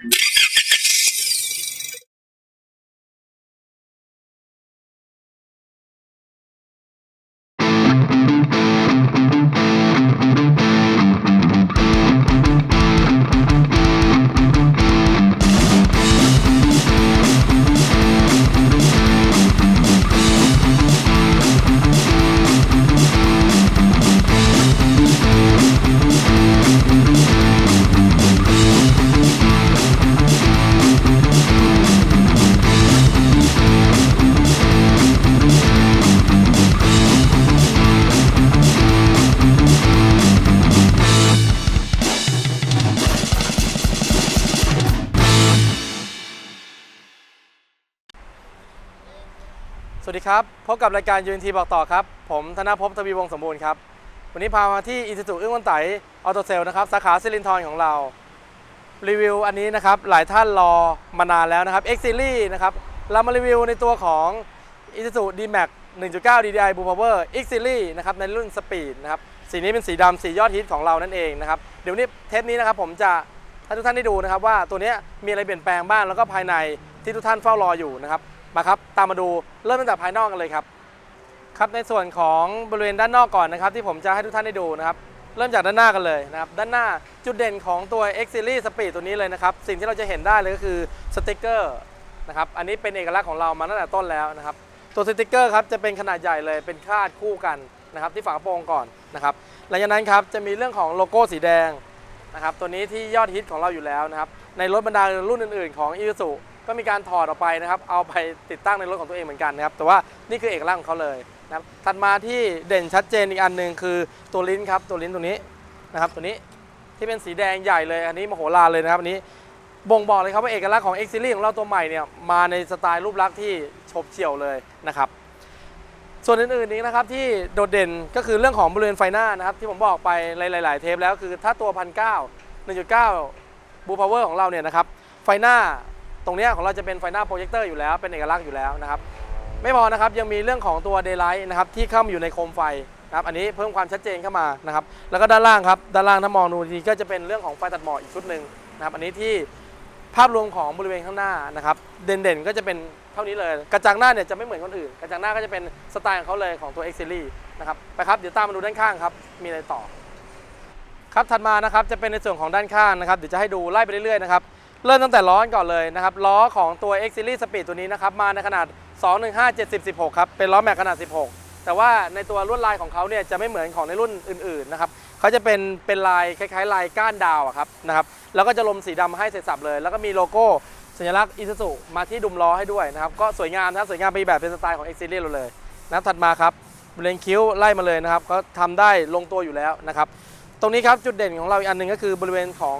ส วัสดีครับ พบกับรายการ UNT บอกต่อครับ ผมธนภพทวีวงศ์สมบูรณ์ครับ วันนี้พามาที่อินสตูอึ้งวันไตออโตเซลนะครับ สาขาซิลินทรของเรา รีวิวอันนี้นะครับ หลายท่านรอมานานแล้วนะครับ X Series นะครับ เรามารีวิวในตัวของ i s u z u D-Max 1.9 DDI Blue Power X Series นะครับ ในรุ่น Speed นะครับ สีนี้เป็นสีดำสียอดฮิตของเรานั่นเองนะครับ เดี๋ยวนี้เทปนี้นะครับผมจะให้ทุกท่านได้ดูนะครับว่าตัวนี้มีอะไรเปลี่ยนแปลงบ้างแล้วก็ภายในที่ทุกท่านเฝ้ารออยู่นะครับ มาครับตามมาดูเริ่มตั้งแต่ภายนอกกันเลยครับครับในส่วนของบริเวณด้านนอกก่อนนะครับ ที่ผมจะให้ทุกท่านได้ดูนะครับเริ่มจากด้านหน้ากันเลยนะครับด้านหน้าจุดเด่นของตัว X Series Speed ตัวนี้เลยนะครับสิ่งที่เราจะเห็นได้เลยก็คือสติกเกอร์นะครับอันนี้เป็นเอกลักษณ์ของเรามาตั้งแต่ต้นแล้วนะครับตัวสติกเกอร์ครับจะเป็นขนาดใหญ่เลยเป็นคาดคู่กันนะครับที่ฝากระโปรงก่อนนะครับหลังจากนั้นครับจะมีเรื่องของโลโก้สีแดงนะครับตัวนี้ที่ยอดฮิตของเราอยู่แล้วนะครับในรถบรรดารุ่นอื่น ๆ ของ i s u z u ก็มีการถอดออกไปนะครับ เอาไปติดตั้งในรถของตัวเองเหมือนกันนะครับ แต่ว่านี่คือเอกลักษณ์ของเขาเลยนะครับ ถัดมาที่เด่นชัดเจนอีกอันหนึ่งคือตัวลิ้นครับ ตัวลิ้นตัวนี้นะครับ ตัวนี้ที่เป็นสีแดงใหญ่เลย อันนี้มโหฬารเลยนะครับอันนี้บ่งบอกเลยครับว่าเอกลักษณ์ของ X Series ของเราตัวใหม่เนี่ยมาในสไตล์รูปลักษณ์ที่ฉบเฉี่ยวเลยนะครับ ส่วนอื่นๆนี้นะครับที่โดดเด่นก็คือเรื่องของบริเวณไฟหน้านะครับ ที่ผมบอกไปหลาย ๆ เทปแล้วคือถ้าตัวพันเก้า1.9บูพาวเวอร์ของเราเนี่ยนะครับไฟหน้า ตรงนี้ของเราจะเป็นไฟหน้าโปรเจคเตอร์อยู่แล้วเป็นเอกลักษณ์อยู่แล้วนะครับไม่พอนะครับยังมีเรื่องของตัว Daylight นะครับที่เข้ามาอยู่ในโคมไฟนะครับอันนี้เพิ่มความชัดเจนเข้ามานะครับแล้วก็ด้านล่างครับด้านล่างถ้ามองดูดีก็จะเป็นเรื่องของไฟตัดหมอกอีกชุดหนึ่งนะครับอันนี้ที่ภาพรวมของบริเวณข้างหน้านะครับเด่นๆก็จะเป็นเท่านี้เลย กระจังหน้าเนี่ยจะไม่เหมือนคนอื่น กระจังหน้าก็จะเป็นสไตล์ของเขาเลยของตัว X Series นะครับไปครับเดี๋ยวตามมาดูด้านข้างครับมีอะไรต่อ ครับถัดมานะครับจะเป็นในส่วนของด้านข้างนะครับเดี๋ยวจะให้ดูไล่ไปเรื่อยๆนะครับ เริ่มตั้งแต่ล้อก่อนเลยนะครับล้อของตัว X Series Speed ตัวนี้นะครับมาในขนาด 215 70 16 ครับเป็นล้อแม็กขนาด 16 แต่ว่าในตัวลวดลายของเขาเนี่ยจะไม่เหมือนของในรุ่นอื่นๆนะครับเขาจะเป็นเป็นลายคล้ายๆ ลายก้านดาวอะครับนะครับแล้วก็จะลมสีดำให้เสร็จสับเลย แล้วก็มีโลโก้สัญลักษณ์อิซูซุมาที่ดุมล้อให้ด้วยนะครับก็สวยงามนะครับสวยงามไปแบบเป็นสไตล์ของ X Series เราเลยนะถัดมาครับบริเวณคิ้วไล่มาเลยนะครับก็ทำได้ลงตัวอยู่แล้วนะครับตรงนี้ครับจุดเด่นของเราอีกอันหนึ่งก็คือบริเวณของ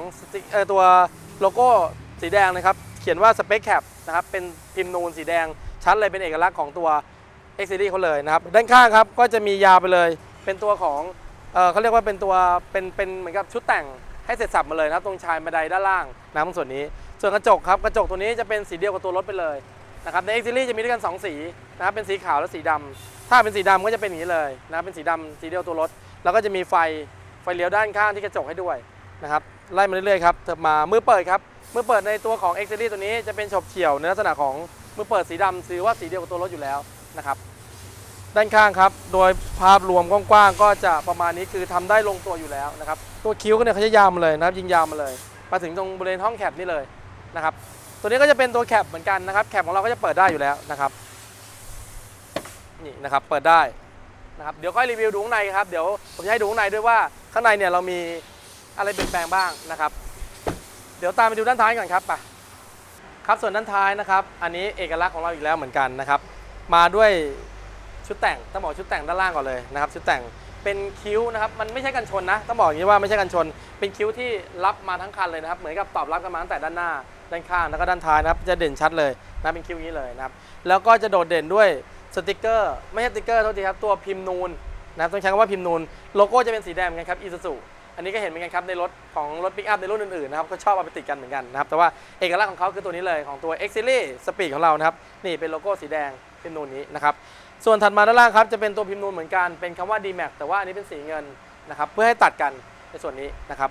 ตัว โลโก้สีแดงนะครับ เขียนว่า Space Cap นะครับ เป็นพิมพ์นูนสีแดง ชัดเลยเป็นเอกลักษณ์ของตัว X Series เขาเลยนะครับ ด้านข้างครับ ก็จะมียาวไปเลย เป็นตัวของเออเขาเรียกว่าเป็นตัว เป็น เป็นเหมือนกับชุดแต่งให้เสร็จสับมาเลยนะครับ ตรงชายบันไดด้านล่างนะครับตรงส่วนนี้ ส่วนกระจกครับ กระจกตัวนี้จะเป็นสีเดียวกับตัวรถไปเลยนะครับ ใน X Series จะมีด้วยกัน 2 สีนะครับ เป็นสีขาวและสีดำถ้าเป็นสีดำก็จะเป็นอย่างนี้เลยนะครับเป็นสีดำสีเดียวตัวรถ แล้วก็จะมีไฟ ไฟเลี้ยวด้านข้างที่กระจกให้ด้วย นะครับไล่มาเรื่อยๆครับเถิบมามือเปิดครับมือเปิดในตัวของ X Series ตัวนี้จะเป็นฉบเฉี่ยวในลักษณะของมือเปิดสีดำถือว่าสีเดียวกับตัวรถอยู่แล้วนะครับด้านข้างครับ โดยภาพรวมกว้างๆก็จะประมาณนี้คือทำได้ลงตัวอยู่แล้วนะครับ ตัวคิ้วก็เนี่ยเขาจะยาวมาเลยนะครับ ยิงยาวมาเลย มาถึงตรงบริเวณห้องแคปนี่เลยนะครับ ตัวนี้ก็จะเป็นตัวแคปเหมือนกันนะครับ แคปของเราก็จะเปิดได้อยู่แล้วนะครับ นี่นะครับ เปิดได้นะครับ เดี๋ยวค่อยรีวิวดูข้างในครับ เดี๋ยวผมจะให้ดูข้างในด้วยว่าข้างในเนี่ยเรามี อะไรเปลี่ยนแปลงบ้างนะครับ เดี๋ยวตามไปดูด้านท้ายก่อนครับไปครับส่วนด้านท้ายนะครับ อันนี้เอกลักษณ์ของเราอีกแล้วเหมือนกันนะครับ มาด้วยชุดแต่งต้องบอกชุดแต่งด้านล่างก่อนเลยนะครับ ชุดแต่งเป็นคิ้วนะครับ มันไม่ใช่กันชนนะต้องบอกอย่างนี้ว่าไม่ใช่กันชน เป็นคิ้วที่รับมาทั้งคันเลยนะครับเหมือนกับตอบรับกันมาตั้งแต่ด้านหน้าด้านข้างแล้วก็ด้านท้ายนะครับจะเด่นชัดเลยนะเป็นคิ้วอย่างนี้เลยนะครับแล้วก็จะโดดเด่นด้วยสติกเกอร์ไม่ใช่สติกเกอร์โทษทีครับตัวพิมพ์นูนนะครับต้องใช้คำว่าพิมพ์นูนโลโก้จะเป็นสีแดงกันครับอีซูซู อันนี้ก็เห็นเหมือนกันครับในรถของรถปิกอัพในรุ่นอื่นๆนะครับก็ชอบเอาไปติดกันเหมือนกันนะครับแต่ว่าเอกลักษณ์ของเขาคือตัวนี้เลยของตัว X Series Speed ของเรานะครับนี่เป็นโลโก้สีแดงพิมพ์นูนนี้นะครับส่วนถัดมาด้านล่างครับจะเป็นตัวพิมพ์นูนเหมือนกันเป็นคำว่า D-Max แต่ว่าอันนี้เป็นสีเงินนะครับเพื่อให้ตัดกันในส่วนนี้นะครับ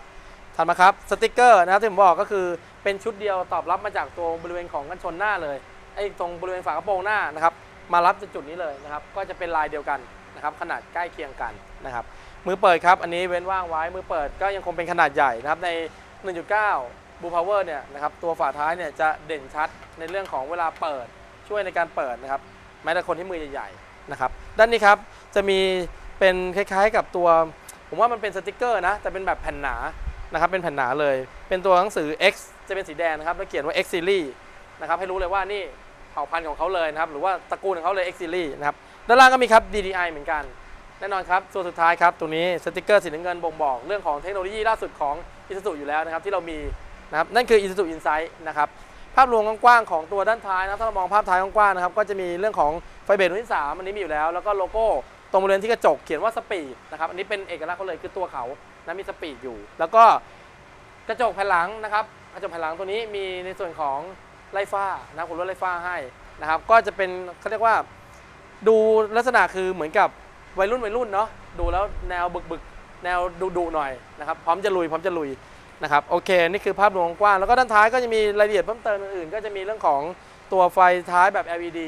ถัดมาครับสติกเกอร์นะครับที่ผมบอกก็คือเป็นชุดเดียวตอบรับมาจากตัวบริเวณของกันชนหน้าเลยไอ้ตรงบริเวณฝากระโปรงหน้านะครับมารับจากจุดนี้เลยนะครับก็จะเป็นลายเดียวกันนะครับขนาดใกล้เคียงกันนะครับ มือเปิดครับ อันนี้เว้นว่างไว้มือเปิดก็ยังคงเป็นขนาดใหญ่นะครับใน 1.9บูพาวเวอร์เนี่ยนะครับตัวฝาท้ายเนี่ยจะเด่นชัดในเรื่องของเวลาเปิดช่วยในการเปิดนะครับแม้แต่คนที่มือใหญ่ๆนะครับด้านนี้ครับจะมีเป็นคล้ายๆ กับตัว ผมว่ามันเป็นสติกเกอร์นะแต่เป็นแบบแผ่นหนานะครับเป็นแผ่นหนาเลย เป็นตัวหนังสือ X จะเป็นสีแดงนะครับแล้วเขียนว่า X Series นะครับให้รู้เลยว่านี่เผ่าพันธุ์ของเขาเลยนะครับหรือว่าตระกูลของเขาเลย X Series นะครับด้านล่างก็มีครับ DDI เหมือนกัน แน่นอนครับส่วนสุดท้ายครับตรงนี้สติกเกอร์สีน้ำเงินบ่งบอกเรื่องของเทคโนโลยีล่าสุดของ Isuzu อยู่แล้วนะครับที่เรามีนะครับนั่นคือ Isuzu Insight นะครับภาพรวมกว้างๆของตัวด้านท้ายนะถ้าเรามองภาพท้ายกว้างๆนะครับก็จะมีเรื่องของไฟเบรรุ่นที่สามอันนี้มีอยู่แล้ว แล้วก็โลโก้ตรงบริเวณที่กระจกเขียนว่าสปีดนะครับอันนี้เป็นเอกลักษณ์เขาเลยคือตัวเขานะมีสปีดอยู่ แล้วก็กระจกแผ่นหลังนะครับกระจกแผ่นหลังตัวนี้มีในส่วนของไล่ฟ้านะคุณรถไล่ฟ้าให้นะครับก็จะเป็นเขาเรียกว่าดูลักษณะคือเหมือนกับ วัยรุ่นวัยรุ่นเนาะดูแล้วแนวบึกบึกแนวดุดุหน่อยนะครับพร้อมจะลุยพร้อมจะลุยนะครับโอเค นี่คือภาพรวมกว้างแล้วก็ด้านท้ายก็จะมีรายละเอียดเพิ่มเติมอื่นๆก็จะมีเรื่องของตัวไฟท้ายแบบ LED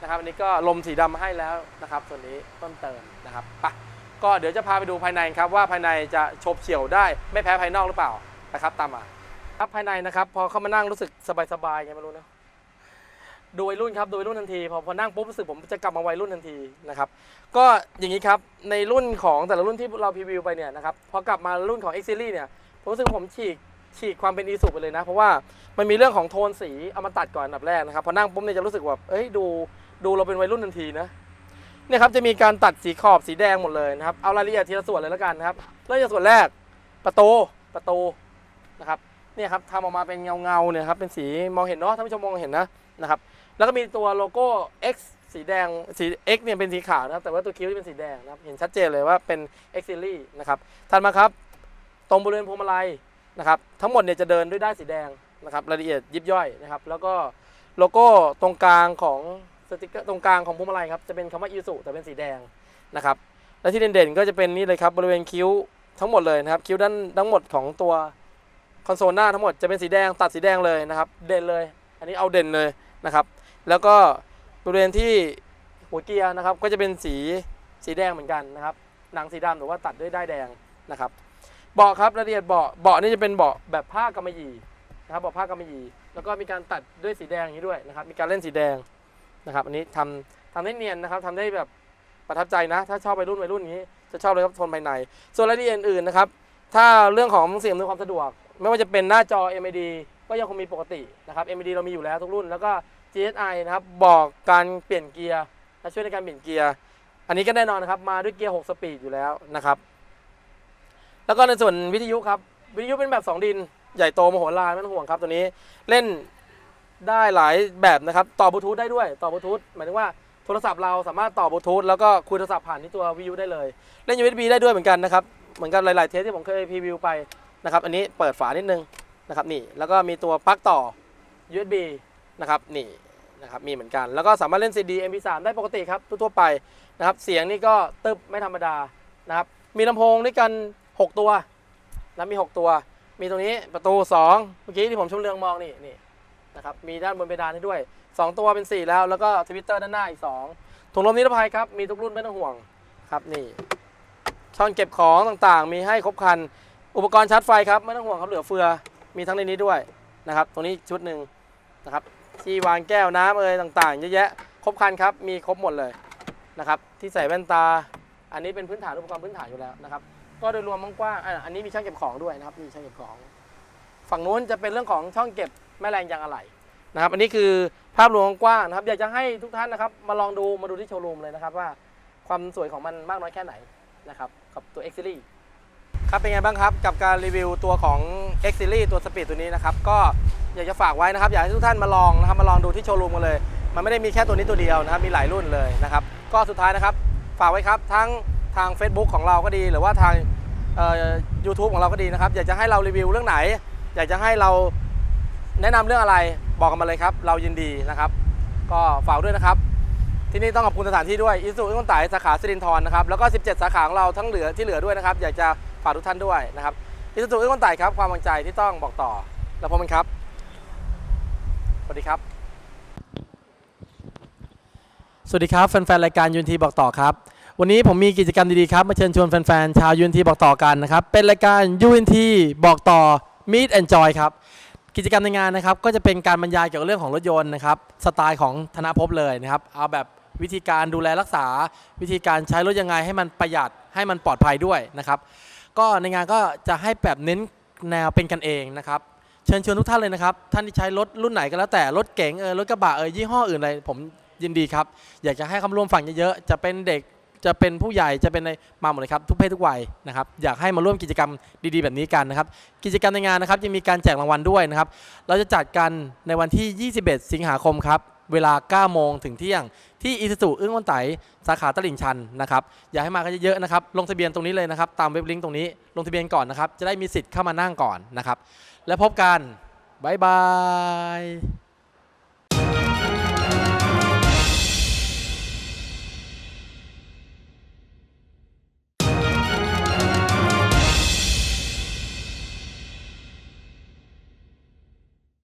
นะครับอันนี้ก็ลมสีดำมาให้แล้วนะครับส่วนนี้เพิ่มเติมนะครับไปก็เดี๋ยวจะพาไปดูภายในครับว่าภายในจะโฉบเฉี่ยวได้ไม่แพ้ภายนอกหรือเปล่านะครับตามมาครับภายในนะครับพอเข้ามานั่งรู้สึกสบายๆไงไม่รู้นะ ดูวัยรุ่นครับดูวัยรุ่นทันทีพอพอนั่งปุ๊บรู้สึกผมจะกลับมาวัยรุ่นทันทีนะครับก็อย่างนี้ครับในรุ่นของแต่ละรุ่นที่เราพรีวิวไปเนี่ยนะครับพอกลับมารุ่นของ X Series เนี่ยผมรู้สึกผมฉีกฉีกความเป็นอีสุไปเลยนะ เพราะว่ามันมีเรื่องของโทนสีเอามาตัดก่อนอันดับแรกนะครับพอนั่งปุ๊บเนี่ยจะรู้สึกแบบเอ้ยดูดูเราเป็นวัยรุ่นทันทีนะเนี่ยครับจะมีการตัดสีขอบสีแดงหมดเลยนะครับเอารายละเอียดทีละส่วนเลยแล้วกันนะครับเริ่มจากส่วนแรกประตูประตูนะครับ เนี่ยครับทำออกมาเป็นเงาเงาเนี่ยครับเป็นสีมองเห็นเนาะท่านผู้ชมมองเห็นนะนะครับแล้วก็มีตัวโลโก้ X สีแดงสี X เนี่ยเป็นสีขาวนะครับแต่ว่าตัวคิ้วที่เป็นสีแดงนะครับเห็นชัดเจนเลยว่าเป็น X Series นะครับถัดมาครับตรงบริเวณพวงมาลัยนะครับทั้งหมดเนี่ยจะเดินด้วยด้านสีแดงนะครับรายละเอียดยิบย่อยนะครับแล้วก็โลโก้ตรงกลางของสติกเกอร์ตรงกลางของพวงมาลัยครับจะเป็นคำว่าอิสุแต่เป็นสีแดงนะครับและที่เด่นๆก็จะเป็นนี่เลยครับบริเวณคิ้วทั้งหมดเลยนะครับคิ้วด้านทั้งหมดของตัว คอนโซลหน้าทั้งหมดจะเป็นสีแดงตัดสีแดงเลยนะครับ เด่นเลย อันนี้เอาเด่นเลยนะครับ แล้วก็บริเวณที่หัวเกียร์นะครับ ก็จะเป็นสีสีแดงเหมือนกันนะครับหนังสีดำหรือว่าตัดด้วยด้ายแดงนะครับเบาะครับรายละเอียดเบาะเบาะนี่จะเป็นเบาะแบบผ้ากำมะหยี่นะครับเบาะผ้ากำมะหยี่แล้วก็มีการตัดด้วยสีแดงอย่างนี้ด้วยนะครับ มีการเล่นสีแดงนะครับ อันนี้ทำทำได้เนียนนะครับทำได้แบบประทับใจนะ ถ้าชอบวัยรุ่นวัยรุ่นนี้จะชอบเลยครับโทนภายใน ส่วนรายละเอียดอื่นนะครับ ถ้าเรื่องของเสิ่งอำนวยความสะดวก ไม่ว่าจะเป็นหน้าจอ MID ก็ยังคงมีปกตินะครับ MID เรามีอยู่แล้วทุกรุ่น แล้วก็ GSI นะครับบอกการเปลี่ยนเกียร์และช่วยในการเปลี่ยนเกียร์ อันนี้ก็แน่นอนนะครับ มาด้วยเกียร์ 6 สปีดอยู่แล้วนะครับ แล้วก็ในส่วนวิทยุครับ วิทยุเป็นแบบ 2 ดิน ใหญ่โตมโหฬารไม่ต้องห่วงครับตัวนี้เล่นได้หลายแบบนะครับ ต่อบลูทูธได้ด้วย ต่อบลูทูธหมายถึงว่าโทรศัพท์เราสามารถต่อบลูทูธแล้วก็คุยโทรศัพท์ผ่านที่ตัววิทยุได้เลย เล่น USB ได้ด้วยเหมือนกันนะครับ เหมือนกับหลาย ๆ เทสที่ผมเคยพรีวิวไป นะครับ อันนี้เปิดฝานิดนึงนะครับนี่แล้วก็มีตัวปลั๊กต่อ USB นะครับนี่นะครับมีเหมือนกันแล้วก็สามารถเล่น CD MP3 ได้ปกติครับทั่วไปนะครับเสียงนี่ก็ตึบไม่ธรรมดานะครับมีลำโพงด้วยกัน 6 ตัวนะมี 6 ตัว มีตรงนี้ประตู 2 เมื่อกี้ที่ผมชมเรืองมองนี่นี่นะครับมีด้านบนเพดานให้ด้วย 2 ตัวเป็น 4 แล้วแล้วก็ทวิตเตอร์ด้านหน้าอีก 2 ถุงลมนิรภัยครับมีทุกรุ่นไม่ต้องห่วงครับนี่ช่องเก็บของต่างๆ มีให้ครบครัน อุปกรณ์ชาร์จไฟครับไม่ต้องห่วงครับเหลือเฟือมีทั้งในนี้ด้วยนะครับตรงนี้ชุดหนึ่งนะครับที่วางแก้วน้ำเอ่ยต่างๆเยอะแยะครบครันครับมีครบหมดเลยนะครับที่ใส่แว่นตา อันนี้เป็นพื้นฐานอุปกรณ์พื้นฐานอยู่แล้วนะครับก็โดยรวมกว้างๆอันนี้มีช่องเก็บของด้วยนะครับมีช่องเก็บของ ฝั่งนู้นจะเป็นเรื่องของช่องเก็บแม่แรงยางอะไหล่นะครับอันนี้คือภาพรวมกว้างนะครับอยากจะให้ทุกท่านนะครับมาลองดูมาดูที่โชว์รูมเลยนะครับว่าความสวยของมันมากน้อยแค่ไหนนะครับกับตัว X Series ครับเป็นไงบ้างครับกับการรีวิวตัวของ X Series ตัวสปีดตัวนี้นะครับก็อยากจะฝากไว้นะครับ อยากให้ทุกท่านมาลองนะครับมาลองดูที่โชว์รูมกันเลย มันไม่ได้มีแค่ตัวนี้ตัวเดียวนะครับมีหลายรุ่นเลยนะครับ ก็สุดท้ายนะครับ ฝากไว้ครับทั้งทาง Facebook ของเราก็ดี หรือว่าทางเอ่อ YouTube ของเราก็ดีนะครับ อยากจะให้เรารีวิวเรื่องไหน อยากจะให้เราแนะนำเรื่องอะไรบอกกันมาเลยครับ เรายินดีนะครับ ก็ฝากด้วยนะครับ ที่นี่ต้องขอบคุณสถานที่ด้วยอิสุต้นไต่สาขาสิรินทรนะครับแล้วก็ 17 สาขาของเราทั้งเหลือที่เหลือด้วยนะครับ อยากจะ ฝากทุกท่านด้วยนะครับอิสุสุอึ้งวันไต่ครับความวางใจที่ต้องบอกต่อ แล้วพบกันครับ สวัสดีครับ สวัสดีครับแฟนๆรายการยูนทีบอกต่อครับ วันนี้ผมมีกิจกรรมดีๆครับมาเชิญชวนแฟนๆชาวยูนทีบอกต่อกันนะครับ เป็นรายการยูนทีบอกต่อ Meet and Joy ครับกิจกรรมในงานนะครับก็จะเป็นการบรรยายเกี่ยวกับเรื่องของรถยนต์นะครับสไตล์ของธนภพเลยนะครับเอาแบบวิธีการดูแลรักษา วิธีการใช้รถยังไงให้มันประหยัดให้มันปลอดภัยด้วยนะครับ ก็ในงานก็จะให้แบบเน้นแนวเป็นกันเองนะครับ เชิญชวนทุกท่านเลยนะครับ ท่านที่ใช้รถรุ่นไหนก็แล้วแต่รถเก๋งเออรถกระบะเออยี่ห้ออื่นอะไรผมยินดีครับ อยากจะให้คำร่วมฟังเยอะๆจะเป็นเด็กจะเป็นผู้ใหญ่จะเป็นในมาหมดเลยครับ ทุกเพศทุกวัยนะครับอยากให้มาร่วมกิจกรรมดีๆ แบบนี้กันนะครับ กิจกรรมในงานนะครับยังมีการแจกรางวัลด้วยนะครับ เราจะจัดกันในวันที่ 21 สิงหาคมครับ เวลา 9 โมงถึงเที่ยง ที่อิสตูอึ้งวันไตสาขาตลิ่งชันนะครับอยากให้มากันเยอะๆนะครับลงทะเบียนตรงนี้เลยนะครับตามเว็บลิงก์ตรงนี้ลงทะเบียนก่อนนะครับจะได้มีสิทธิ์เข้ามานั่งก่อนนะครับแล้วพบกันบ๊ายบาย